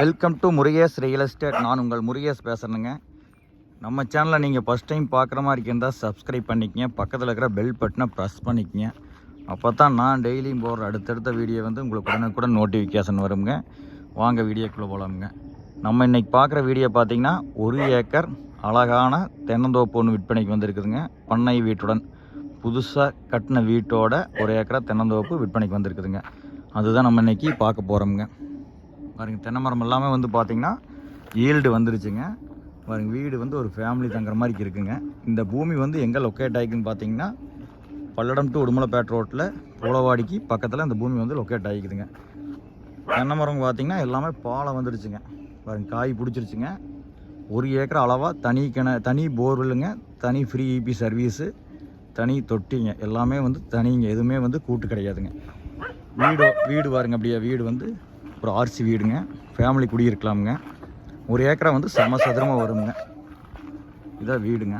Welcome to Murugesh real estate நான் உங்கள் முருகேஷ் பேசுகிறேங்க நம்ம சேனலை நீங்கள் ஃபஸ்ட் டைம் பார்க்குற மாதிரி இருந்தால் சப்ஸ்கிரைப் பண்ணிக்கங்க. பக்கத்தில் இருக்கிற பெல் பட்டனை ப்ரெஸ் பண்ணிக்கங்க. அப்போ தான் நான் டெய்லியும் போடுற அடுத்தடுத்த வீடியோ வந்து உங்களுக்கு உடனுக்குடன் நோட்டிஃபிகேஷன் வருங்க. வாங்க வீடியோக்குள்ளே போகலாமுங்க நம்ம இன்றைக்கி பார்க்குற வீடியோ பார்த்தீங்கன்னா ஒரு ஏக்கர் அழகான தென்னந்தோப்பு ஒன்று விற்பனைக்கு வந்திருக்குதுங்க. பண்ணை வீட்டுடன் புதுசாக கட்டின வீட்டோட ஒரு ஏக்கரை தென்னந்தோப்பு விற்பனைக்கு வந்திருக்குதுங்க. அதுதான் நம்ம இன்னைக்கு பார்க்க போகிறோமுங்க பாருங்க தென்னை மரம் எல்லாமே வந்து பார்த்தீங்கன்னா ஈல்டு வந்துருச்சுங்க. பாருங்க வீடு வந்து ஒரு ஃபேமிலி தங்குற மாதிரி இருக்குங்க. இந்த பூமி வந்து எங்கே லொக்கேட் ஆகிக்குன்னு பார்த்தீங்கன்னா பல்லடம் டு உடுமலைப்பேட் ரோட்டில் போலவாடிக்கு பக்கத்தில் இந்த பூமி வந்து லொக்கேட் ஆகிக்குதுங்க. தென்னை மரம் பார்த்தீங்கன்னா எல்லாமே பாலம் வந்துருச்சுங்க. பாருங்க காய் பிடிச்சிருச்சுங்க. ஒரு ஏக்கர் அளவாக தனி கிண தனி போர்வெல்லுங்க தனி ஃப்ரீ இபி சர்வீஸு தனி தொட்டிங்க. எல்லாமே வந்து தனிங்க எதுவுமே வந்து கூட்டு கிடையாதுங்க. வீடு வீடு பாருங்க அப்படியே வீடு வந்து ஒரு ஆர்சி வீடுங்க. ஃபேமிலி குடியிருக்கலாமுங்க. ஒரு ஏக்கரா வந்து சம சதுரமாக வருங்க. இதான் வீடுங்க.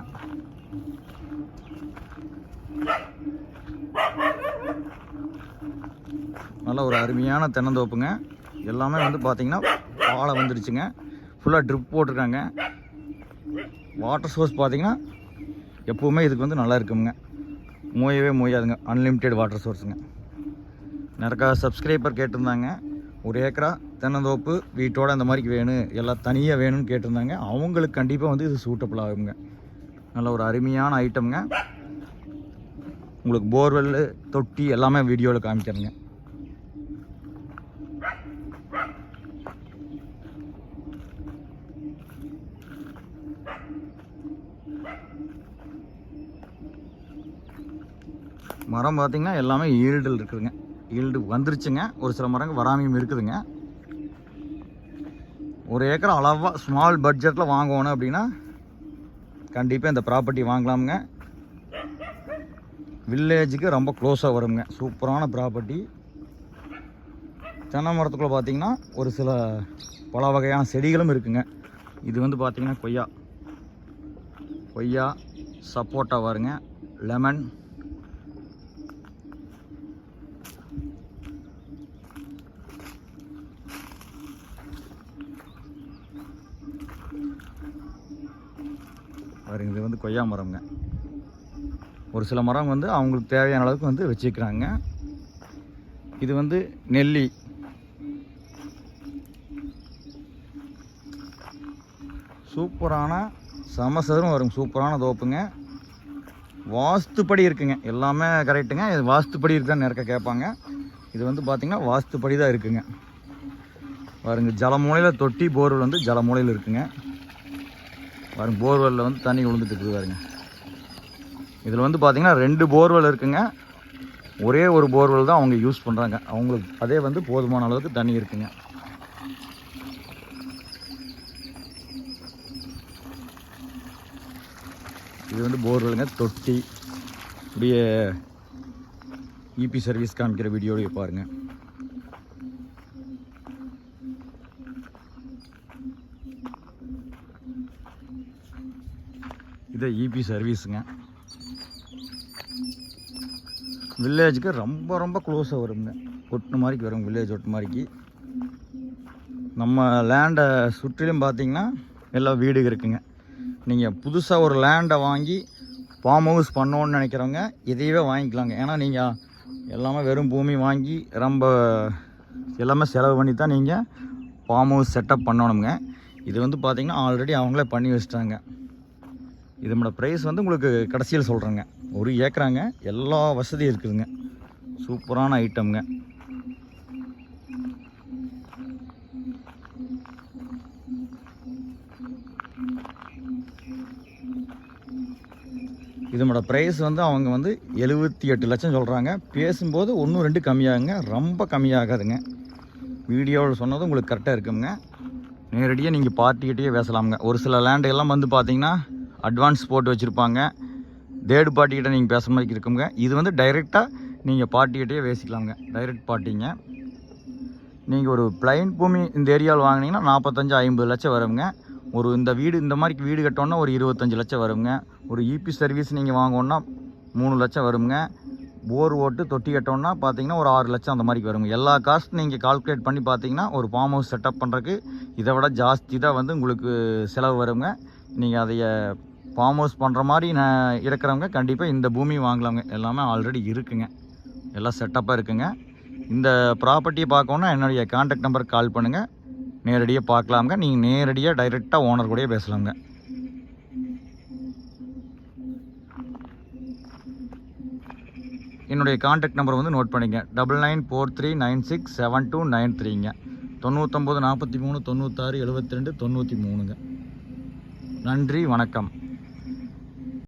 நல்ல ஒரு அருமையான தென்னந்தோப்புங்க. எல்லாமே வந்து பார்த்தீங்கன்னா பாலை வந்துருச்சுங்க. ஃபுல்லாக ட்ரிப் போட்டிருக்காங்க. வாட்டர் சோர்ஸ் பார்த்தீங்கன்னா எப்போவுமே இதுக்கு வந்து நல்லா இருக்குங்க. மோயவே மோயாதுங்க அன்லிமிட்டெட் வாட்டர் சோர்ஸுங்க நிறையா சப்ஸ்கிரைபர் கேட்டிருந்தாங்க. ஒரு ஏக்கரா தென்னந்தோப்பு வீட்டோட இந்த மாதிரி வேணும் எல்லாம் தனியாக வேணும்னு கேட்டிருந்தாங்க. அவங்களுக்கு கண்டிப்பாக வந்து இது சூட்டபிள் ஆகுங்க நல்ல ஒரு அருமையான ஐட்டம்ங்க உங்களுக்கு போர்வெல் தொட்டி எல்லாமே வீடியோவில் காமிக்கிறேங்க. மரம் பார்த்தீங்கன்னா எல்லாமே ஈல்டில் இருக்குதுங்க. ஈல்டு வந்துருச்சுங்க. ஒரு சில மரங்கள் வராமையும் இருக்குதுங்க. ஒரு ஏக்கர் அளவாக ஸ்மால் பட்ஜெட்டில் வாங்கணும் அப்படின்னா கண்டிப்பாக இந்த ப்ராப்பர்ட்டி வாங்கலாமுங்க. வில்லேஜுக்கு ரொம்ப க்ளோஸாக வருங்க. சூப்பரான ப்ராப்பர்ட்டி தென்னை மரத்துக்குள்ளே பார்த்தீங்கன்னா ஒரு சில பல வகையான செடிகளும் இருக்குங்க. இது வந்து பார்த்திங்கன்னா கொய்யா. கொய்யா சப்போட்டா வருங்க லெமன் பாருங்க இது வந்து கொய்யா மரம்ங்க. ஒரு சில மரம் வந்து அவங்களுக்கு தேவையான அளவுக்கு வந்து வச்சுக்கிறாங்க. இது வந்து நெல்லி. சூப்பரான சமசதுரம் வரும் சூப்பரான தோப்புங்க. வாஸ்துப்படி இருக்குங்க. எல்லாமே கரெக்டுங்க இது வாஸ்துப்படி இருக்குன்னு நிறைய கேட்பாங்க. இது வந்து பார்த்திங்கன்னா வாஸ்துப்படி தான் இருக்குங்க. பாருங்க ஜலமூலையில் தொட்டி போர்வெல் வந்து ஜலமூலையில் இருக்குங்க. பாருங்க போர்வெல்லில் வந்து தண்ணி விழுந்துட்டுருக்குது பாருங்க. இதில் வந்து பார்த்தீங்கன்னா ரெண்டு போர்வெல் இருக்குங்க. ஒரே ஒரு போர்வெல் தான் அவங்க யூஸ் பண்ணுறாங்க அவங்களுக்கு அதே வந்து போதுமான அளவுக்கு தண்ணி இருக்குங்க. இது வந்து போர்வெலுங்க தொட்டி. இப்படியே இபி சர்வீஸ் காமிக்கிற வீடியோடையே பாருங்கள் இது இபி சர்வீஸுங்க வில்லேஜுக்கு ரொம்ப ரொம்ப க்ளோஸாக வருங்க. ஒட்டு மாதிரிக்கு வரும் வில்லேஜ் ஒட்டு மாதிரிக்கு நம்ம லேண்டை சுற்றிலும் பார்த்தீங்கன்னா எல்லா வீடு இருக்குங்க. நீங்கள் புதுசாக ஒரு லேண்டை வாங்கி ஃபார்ம் ஹவுஸ் பண்ணோன்னு நினைக்கிறவங்க இதையவே வாங்கிக்கலாங்க. ஏன்னா நீங்கள் எல்லாமே வெறும் பூமி வாங்கி ரொம்ப எல்லாமே செலவு பண்ணி தான் நீங்கள் ஃபார்ம் ஹவுஸ் செட்டப் பண்ணணுங்க. இது வந்து பார்த்திங்கன்னா ஆல்ரெடி அவங்களே பண்ணி வச்சிட்டாங்க. இதனோட ப்ரைஸ் வந்து உங்களுக்கு கடைசியில் சொல்கிறேங்க ஒரு ஏக்கராங்க எல்லா வசதியும் இருக்குதுங்க. சூப்பரான ஐட்டம்ங்க இதனோட ப்ரைஸ் வந்து அவங்க வந்து எழுபத்தி எட்டு லட்சம் சொல்கிறாங்க பேசும்போது ஒன்றும் ரெண்டு கம்மியாகுங்க. ரொம்ப கம்மியாகாதுங்க. வீடியோவில் சொன்னதும் உங்களுக்கு கரெக்டாக இருக்குங்க. நேரடியாக நீங்கள் பார்ட்டிக்கிட்டேயே பேசலாமுங்க. ஒரு சில லேண்டு எல்லாம் வந்து பார்த்தீங்கன்னா அட்வான்ஸ் போட்டு வச்சுருப்பாங்க. தேர்டு பார்ட்டிக்கிட்ட நீங்கள் பேசுகிற மாதிரி இருக்குங்க. இது வந்து டைரெக்டாக நீங்கள் பார்ட்டிக்கிட்டே பேசிக்கலாங்க டைரக்ட் பார்ட்டிங்க நீங்கள் ஒரு பிளைன் பூமி இந்த ஏரியாவில் வாங்கினீங்கன்னா நாற்பத்தஞ்சு ஐம்பது லட்சம் வருங்க. ஒரு இந்த வீடு இந்த மாதிரி வீடு கட்டோன்னா ஒரு இருபத்தஞ்சி லட்சம் வருங்க. ஒரு இபி சர்வீஸ் நீங்கள் வாங்கணுன்னா மூணு லட்சம் வருங்க. போர் ஓட்டு தொட்டி கட்டோன்னா பார்த்தீங்கன்னா ஒரு ஆறு லட்சம் அந்த மாதிரி வருங்க. எல்லா காஸ்ட் நீங்கள் கால்குலேட் பண்ணி பார்த்தீங்கன்னா ஒரு ஃபார்ம் ஹவுஸ் செட்டப் பண்ணுறதுக்கு இதை விட ஜாஸ்தி தான் வந்து உங்களுக்கு செலவு வருங்க. நீங்கள் அதைய ஃபார்ம் ஹவுஸ் பண்ணுற மாதிரி நான் இருக்கிறவங்க கண்டிப்பாக இந்த பூமி வாங்கலாங்க எல்லாமே ஆல்ரெடி இருக்குங்க. எல்லாம் செட்டப்பாக இருக்குங்க. இந்த ப்ராப்பர்ட்டியை பார்க்கணுன்னா என்னுடைய காண்டாக்ட் நம்பருக்கு கால் பண்ணுங்கள் நேரடியாக பார்க்கலாங்க நீங்கள் நேரடியாக டைரெக்டாக ஓனர் கூடயே பேசலாங்க என்னுடைய காண்டாக்ட் நம்பர் வந்து நோட் பண்ணிங்க double nine four three nine six seven two nine த்ரீங்க தொண்ணூற்றொம்பது நாற்பத்தி மூணு தொண்ணூத்தாறு எழுபத்தி ரெண்டு தொண்ணூற்றி மூணுங்க. நன்றி வணக்கம்.